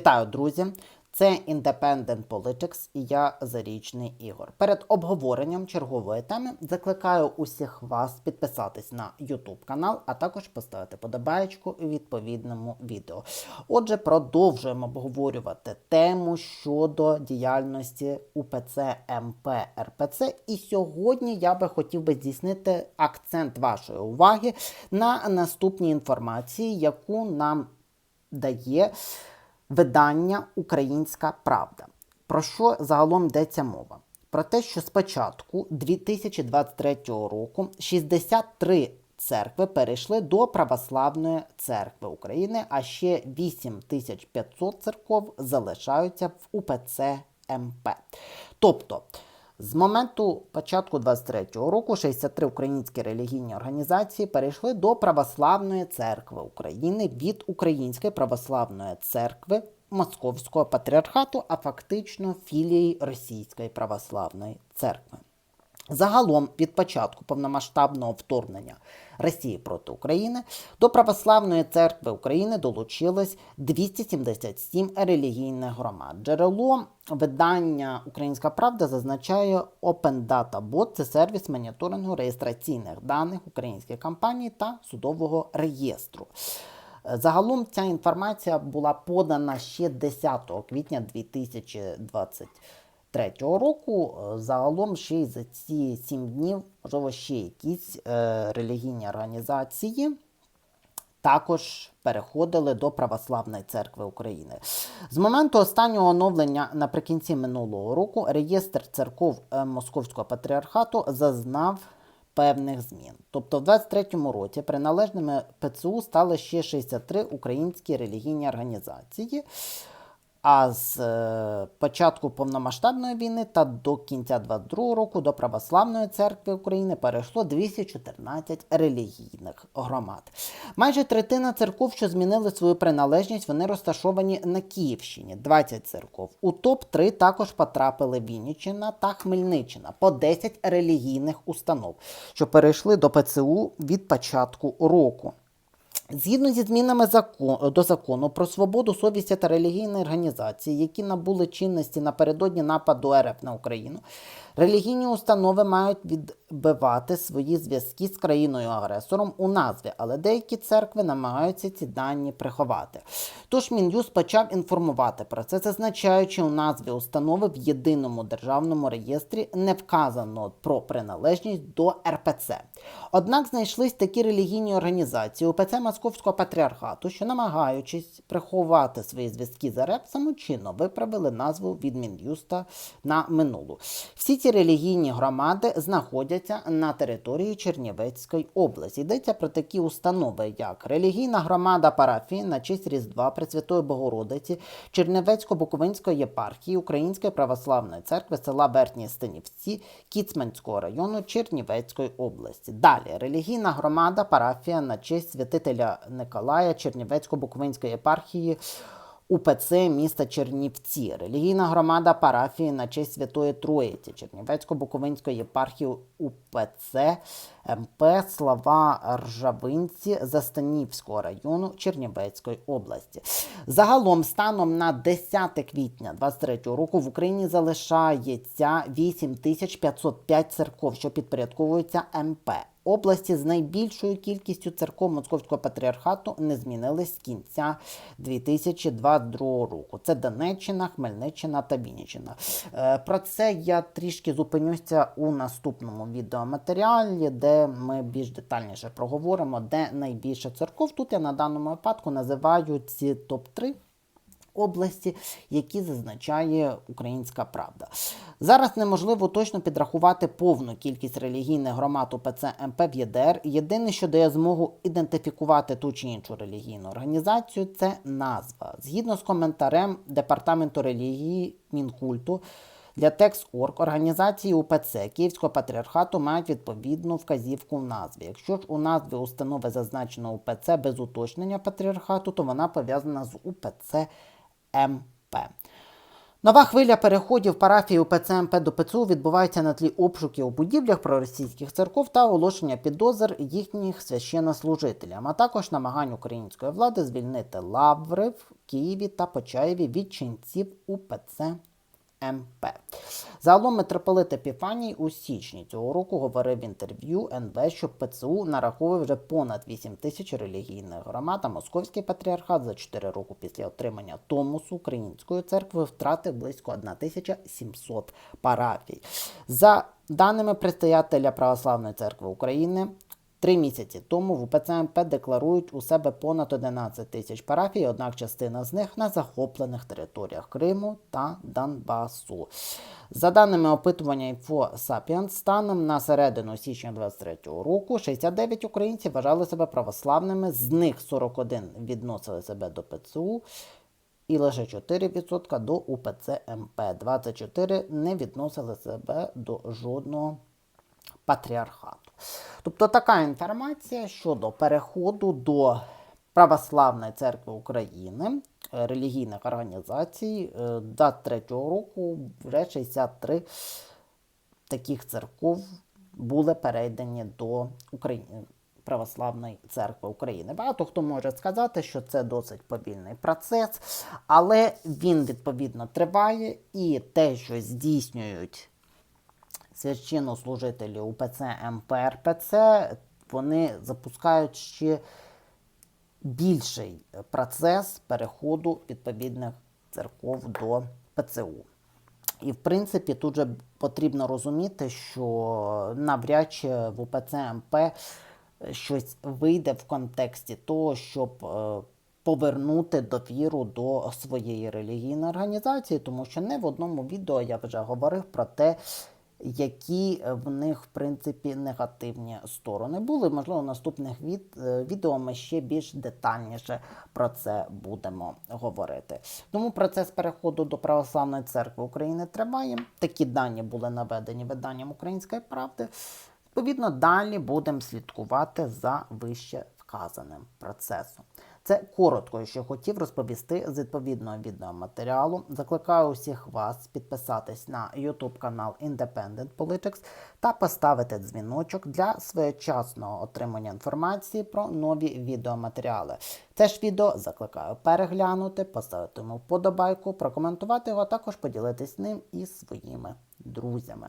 Вітаю, друзі! Це Independent Politics і я Зарічний Ігор. Перед обговоренням чергової теми закликаю усіх вас підписатись на YouTube канал, а також поставити подобаєчку відповідному відео. Отже, продовжуємо обговорювати тему щодо діяльності УПЦ МП РПЦ. І сьогодні я би хотів би здійснити акцент вашої уваги на наступній інформації, яку нам дає видання Українська Правда. Про що загалом йдеться мова? Про те, що з початку 2023 року 63 церкви перейшли до Православної церкви України, а ще 8500 церков залишаються в УПЦ МП. Тобто, з моменту початку 23-го року 63 українські релігійні організації перейшли до Православної церкви України від Української православної церкви Московського патріархату, а фактично філії Російської православної церкви. Загалом від початку повномасштабного вторгнення Росії проти України до Православної церкви України долучилось 277 релігійних громад. Джерело видання Українська Правда зазначає Open Data Bot – це сервіс моніторингу реєстраційних даних українських компаній та судового реєстру. Загалом ця інформація була подана ще 10 квітня 2023 року. Загалом ще й за ці 7 днів, можливо, ще якісь е, релігійні організації. Також переходили до Православної церкви України. З моменту останнього оновлення наприкінці минулого року реєстр церков е, Московського патріархату зазнав певних змін. Тобто, в 23-му році приналежними ПЦУ стали ще 63 українські релігійні організації. А з е, початку повномасштабної війни та до кінця 22 року до Православної церкви України перейшло 214 релігійних громад. Майже третина церков, що змінили свою приналежність, вони розташовані на Київщині 20 церков. У топ-3 також потрапили Вінниччина та Хмельниччина по 10 релігійних установ, що перейшли до ПЦУ від початку року. Згідно зі змінами до закону про свободу совісті та релігійні організації, які набули чинності напередодні нападу РФ на Україну, релігійні установи мають відбивати свої зв'язки з країною-агресором у назві, але деякі церкви намагаються ці дані приховати. Тож Мін'юз почав інформувати про це, зазначаючи у назві установи в єдиному державному реєстрі не вказано про приналежність до РПЦ. Однак знайшлись такі релігійні організації УПЦ Московського патріархату, що, намагаючись приховати свої зв'язки з РФ, самочинно виправили назву від Мін'юста на минулу. Всі ці релігійні громади знаходяться на території Чернівецької області. Йдеться про такі установи, як релігійна громада парафії на честь Різдва Пресвятої Богородиці, Чернівецько-Буковинської єпархії, Української православної церкви села Верхні Станівці, Кіцманського району Чернівецької області. Далі релігійна громада парафія на честь святителя Николая Чернівецько-Буковинської єпархії. УПЦ міста Чернівці, релігійна громада парафії на честь Святої Троїці, Чернівецько-Буковинської єпархії УПЦ МП Слава Ржавинці Застанівського району Чернівецької області. Загалом, станом на 10 квітня 2023 року в Україні залишається 8505 церков, що підпорядковуються МП. Області з найбільшою кількістю церков Московського патріархату не змінились з кінця 2022 року. Це Донеччина, Хмельниччина та Вінниччина. Е, Про це я трішки зупинюся у наступному відеоматеріалі, де ми більш детальніше проговоримо, де найбільше церков. Тут я на даному випадку називаю ці топ-3 області, які зазначає Українська Правда. Зараз неможливо точно підрахувати повну кількість релігійних громад УПЦ МП в ЄДР. Єдине, що дає змогу ідентифікувати ту чи іншу релігійну організацію, це назва. Згідно з коментарем Департаменту релігії Мінкульту. Для Tex.org організації УПЦ Київського патріархату мають відповідну вказівку в назві. Якщо ж у назві установи зазначено УПЦ без уточнення патріархату, то вона пов'язана з УПЦ МП. Нова хвиля переходів парафії УПЦ МП до ПЦУ відбувається на тлі обшуків у будівлях проросійських церков та оголошення підозр їхніх священнослужителям, а також намагань української влади звільнити лаври в Києві та Почаєві від ченців УПЦ МП. Загалом митрополит Епіфаній у січні цього року говорив в інтерв'ю НБ, що ПЦУ нараховує вже понад 8 тисяч релігійних громад, а Московський патріархат за 4 роки після отримання Томосу Української церкви втратив близько 1700 парафій. За даними предстоятеля Православної церкви України, Три місяці тому в УПЦ МП декларують у себе понад 11 тисяч парафій, однак частина з них на захоплених територіях Криму та Донбасу. За даними опитування Info Sapiens, станом на середину січня 2023 року 69 українців вважали себе православними, з них 41 відносили себе до ПЦУ. І лише 4% до УПЦ МП. 24 не відносили себе до жодного патріархату. Тобто така інформація щодо переходу до Православної церкви України, е, релігійних організацій, е, до 23-го року вже 63 таких церков були перейдені до України. Православної церкви України. Багато хто може сказати, що це досить повільний процес, але він відповідно триває, і те, що здійснюють священнослужителі УПЦ МПРПЦ, вони запускають ще більший процес переходу відповідних церков до ПЦУ. І в принципі тут же потрібно розуміти, що навряд чи в УПЦ МП щось вийде в контексті того, щоб е, повернути довіру до своєї релігійної організації, тому що не в одному відео я вже говорив про те, які в них в принципі негативні сторони були. Можливо, в наступних від, е, відео ми ще більш детальніше про це будемо говорити. Тому процес переходу до Православної церкви України триває. Такі дані були наведені виданням Української правди. Відповідно, далі будемо слідкувати за вище вказаним процесом. Це коротко, що хотів розповісти з відповідного відеоматеріалу. Закликаю усіх вас підписатись на YouTube канал Independent Politics та поставити дзвіночок для своєчасного отримання інформації про нові відеоматеріали. Це ж відео закликаю переглянути, поставити йому вподобайку, прокоментувати його, а також поділитись ним із своїми друзями.